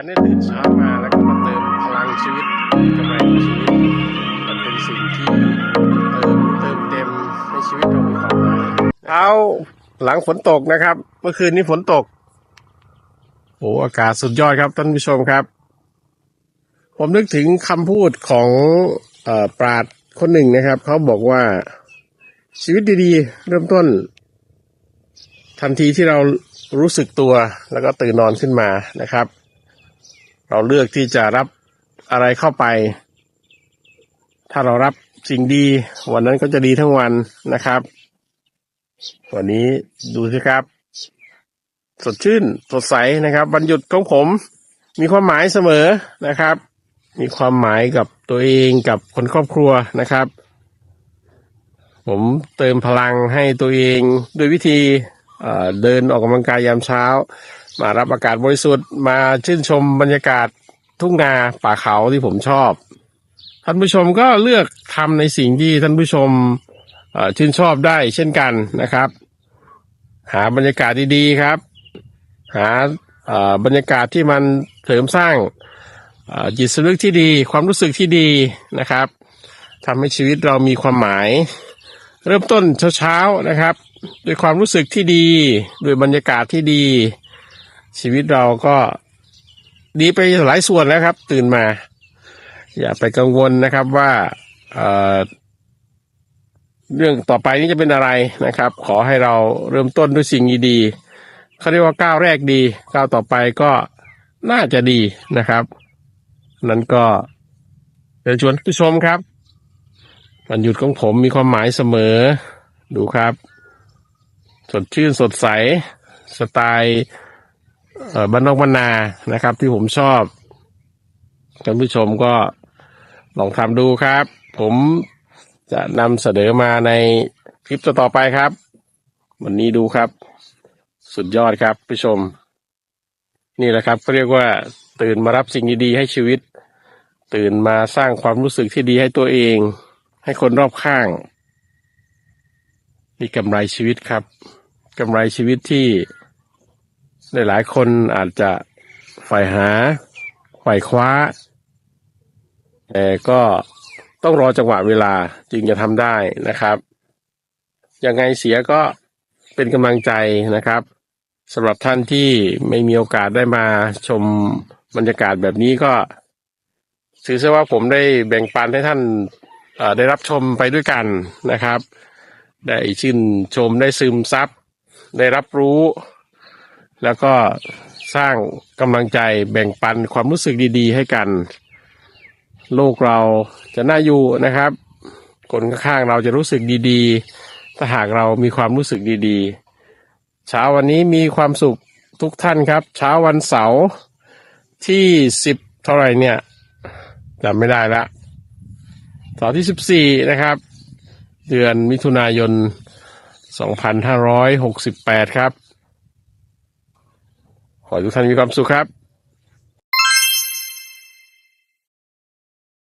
การได้ตื่นเช้ามาแล้วก็มาเติมพลังชีวิตกำลังชีวิต มันเป็นสิ่งที่เติมเติมเต็มให้ชีวิตเรามีความหมายเอาหลังฝนตกนะครับ เมื่อคืนนี้ฝนตกโอ้อากาศสุดยอดครับท่านผู้ชมครับ ผมนึกถึงคำพูดของอปราดคนหนึ่งนะครับ เขาบอกว่าชีวิตดีๆ เริ่มต้นทันทีที่เรารู้สึกตัวแล้วก็ตื่นนอนขึ้นมานะครับ เราเลือกที่จะรับอะไรเข้าไป ถ้าเรารับสิ่งดี วันนั้นก็จะดีทั้งวันนะครับวันนี้ดูสิครับ สดชื่นสดใสนะครับวันหยุดของผม มีความหมายเสมอนะครับ มีความหมายกับตัวเองกับคนครอบครัวนะครับ ผมเติมพลังให้ตัวเองด้วยวิธีเเดินออกกำลังกายยามเช้า มารับอากาศบริสุทธิ์มาชื่นชมบรรยากาศทุ่งนาป่าเขาที่ผมชอบ ท่านผู้ชมก็เลือกทำในสิ่งที่ท่านผู้ชมชื่นชอบได้เช่นกันนะครับ หาบรรยากาศดีๆครับ หาบรรยากาศที่มันเสริมสร้างจิตสำนึกที่ดีความรู้สึกที่ดีนะครับทำให้ชีวิตเรามีความหมาย เริ่มต้นเช้าๆนะครับ ด้วยความรู้สึกที่ดีด้วยบรรยากาศที่ดี ชีวิตเราก็ดีไปหลายส่วนแล้วครับ ตื่นมา อย่าไปกังวลนะครับว่าเเรื่องต่อไปนี้จะเป็นอะไรนะครับ ขอให้เราเริ่มต้นด้วยสิ่งดีๆเขาเรียกว่าก้าวแรกดีก้าวต่อไปก็น่าจะดีนะครับ นั้นก็เชิญชวนผู้ชมครับวันหยุดของผมมีความหมายเสมอดูครับ สดชื่นสดใส สไตล์ บ้านนอกบ้านนานะครับ ที่ผมชอบท่านผู้ชมก็ลองทำดูครับ ผมจะนำเสนอมาในคลิปต่อไปครับ วันนี้ดูครับ สุดยอดครับผู้ชม นี่แหละครับเขาเรียกว่าตื่นมารับสิ่งดีๆให้ชีวิต ตื่นมาสร้างความรู้สึกที่ดีให้ตัวเอง ให้คนรอบข้างนี่กำไรชีวิตครับกำไรชีวิตที่ หลายคนอาจจะใฝ่หาใฝ่คว้าแต่ก็ต้องรอจังหวะเวลาจึงจะทำได้นะครับ ยังไงเสียก็เป็นกำลังใจนะครับสำหรับท่านที่ไม่มีโอกาสได้มาชมบรรยากาศแบบนี้ก็ถือซะว่าผมได้แบ่งปันให้ท่านได้รับชมไปด้วยกันนะครับ ได้ชื่นชมได้ซึมซับได้รับรู้ แล้วก็สร้างกำลังใจแบ่งปันความรู้สึกดี ๆ ให้กัน โลกเราจะน่าอยู่นะครับ คนข้างๆเราจะรู้สึกดีๆ ถ้าหากเรามีความรู้สึกดีๆ เช้าวันนี้มีความสุขทุกท่านครับ เช้าวันเสาร์ที่สิบเท่าไหร่เนี่ยจำไม่ได้ละเสาร์ที่สิบสี่นะครับ เดือนมิถุนายน2568ครับ ขอให้ทุกท่านมีความสุขครับ